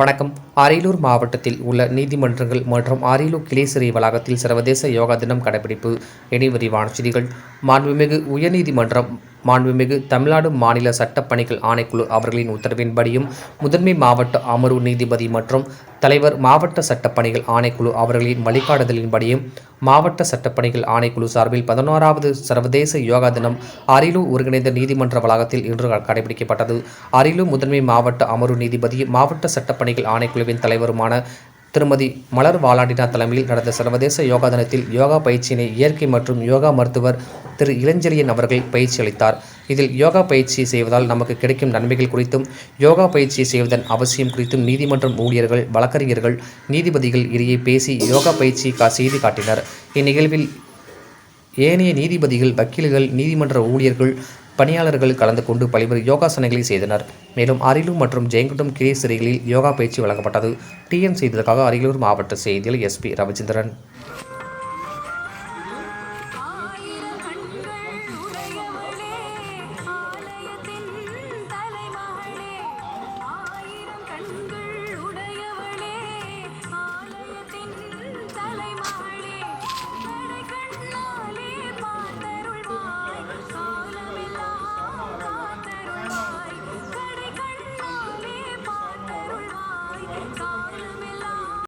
வணக்கம். அரியலூர் மாவட்டத்தில் உள்ள நீதிமன்றங்கள் மற்றும் அரியலூர் கிளை சிறை வளாகத்தில் சர்வதேச யோகா தினம் கடைபிடிப்பு. இனி விரிவான செய்திகள். மாண்புமிகு உயர்நீதிமன்றம் மாண்புமிகு தமிழ்நாடு மாநில சட்டப்பணிகள் ஆணைக்குழு அவர்களின் உத்தரவின்படியும் முதன்மை மாவட்ட அமர்வு நீதிபதி மற்றும் தலைவர் மாவட்ட சட்டப்பணிகள் ஆணைக்குழு அவர்களின் வழிகாட்டுதலின்படியும் மாவட்ட சட்டப்பணிகள் ஆணைக்குழு சார்பில் பதினோராவது சர்வதேச யோகா தினம் அரியலூர் ஒருங்கிணைந்த நீதிமன்ற வளாகத்தில் இன்று கடைபிடிக்கப்பட்டது. அரியலூர் முதன்மை மாவட்ட அமர்வு நீதிபதி மாவட்ட சட்டப்பணிகள் ஆணைக்குழு அமைப்பின் தலைவருமான திருமதி மலர் வாலாண்டினா தலைமையில் நடந்த சர்வதேச யோகா தினத்தில் யோகா பயிற்சியினை இயற்கை மற்றும் யோகா மருத்துவர் திரு இளஞ்செழியன் அவர்கள் பயிற்சி அளித்தார். இதில் யோகா பயிற்சி செய்வதால் நமக்கு கிடைக்கும் நன்மைகள் குறித்தும் யோகா பயிற்சி செய்வதன் அவசியம் குறித்தும் நீதிமன்றம் ஊழியர்கள் வழக்கறிஞர்கள் நீதிபதிகள் இடையே பேசி யோகா பயிற்சி கா செய்து காட்டினர். இந்நிகழ்வில் ஏனைய நீதிபதிகள் வக்கீல்கள் நீதிமன்ற ஊழியர்கள் பணியாளர்கள் கலந்து கொண்டு பல்வேறு யோகாசனங்களை செய்தனர். மேலும் அரியலூர் மற்றும் ஜெயங்குண்டம் கிளை சிறைகளில் யோகா பயிற்சி வழங்கப்பட்டது. டிஎன் செய்ததற்காக அரியலூர் மாவட்ட செய்தியில் எஸ்பி ரவிச்சந்திரன்.